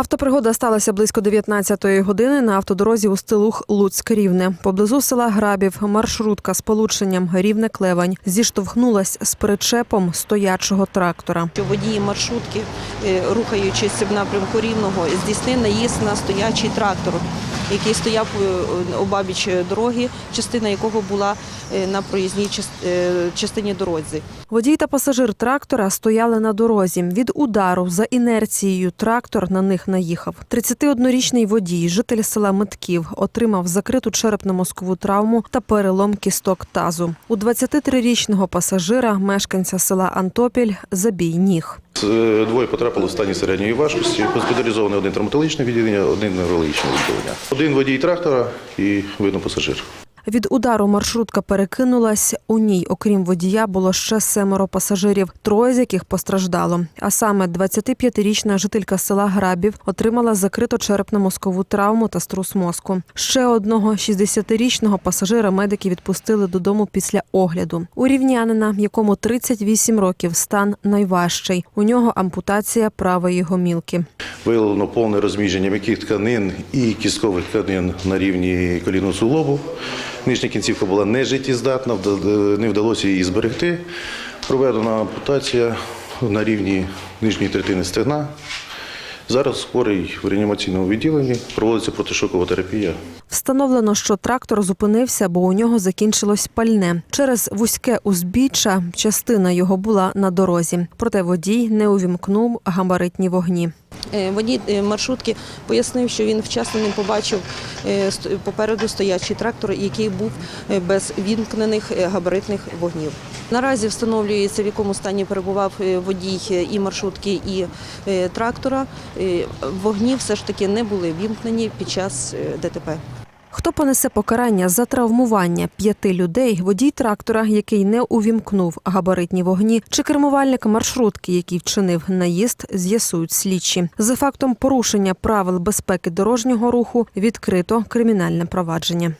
Автопригода сталася близько 19-ї години на автодорозі у стилух Луцьк Рівне. Поблизу села Грабів маршрутка з полученням Рівне Клевань зіштовхнулась з причепом стоячого трактора. водії маршрутки, е, рухаючись в напрямку рівного, здійснив наїзд на стоячий трактор, який стояв е, обабіч дороги, частина якого була е, на проїзній е, частині дорозі. Водій та пасажир трактора стояли на дорозі. Від удару за інерцією трактор на них наїхав. 31-річний водій, житель села Митків, отримав закриту черепно-мозкову травму та перелом кісток тазу. У 23-річного пасажира, мешканця села Антопіль, забій ніг. Е, Двоє потрапили в стані середньої важкості. Госпіталізований один травматологічне відділення, один неврологічне відділення. Один водій трактора і видно пасажир. Від удару маршрутка перекинулась. У ній, окрім водія, було ще семеро пасажирів, троє з яких постраждало. А саме 25-річна жителька села Грабів отримала закрито черепно-мозкову травму та струс мозку. Ще одного 60-річного пасажира медики відпустили додому після огляду. У рівнянина, якому 38 років, стан найважчий. У нього ампутація правої гомілки. Виявлено повне розміження м'яких тканин і кісткових тканин на рівні колінного суглобу. Нижня кінцівка була нежиттєздатна, не вдалося її зберегти. Проведена ампутація на рівні нижньої третини стегна. Зараз хворий в реанімаційному відділенні проводиться протишокова терапія. Встановлено, що трактор зупинився, бо у нього закінчилось пальне. Через вузьке узбіччя частина його була на дорозі. Проте водій не увімкнув габаритні вогні. Е, Водій е, маршрутки пояснив, що він вчасно не побачив е, попереду стоячий трактор, який був без вімкнених габаритних вогнів. Наразі встановлюється, в якому стані перебував водій і маршрутки, і трактора. Вогні все ж таки не були вімкнені під час ДТП. Хто понесе покарання за травмування п'яти людей, водій трактора, який не увімкнув габаритні вогні, чи кермувальник маршрутки, який вчинив наїзд, з'ясують слідчі. За фактом порушення правил безпеки дорожнього руху відкрито кримінальне провадження.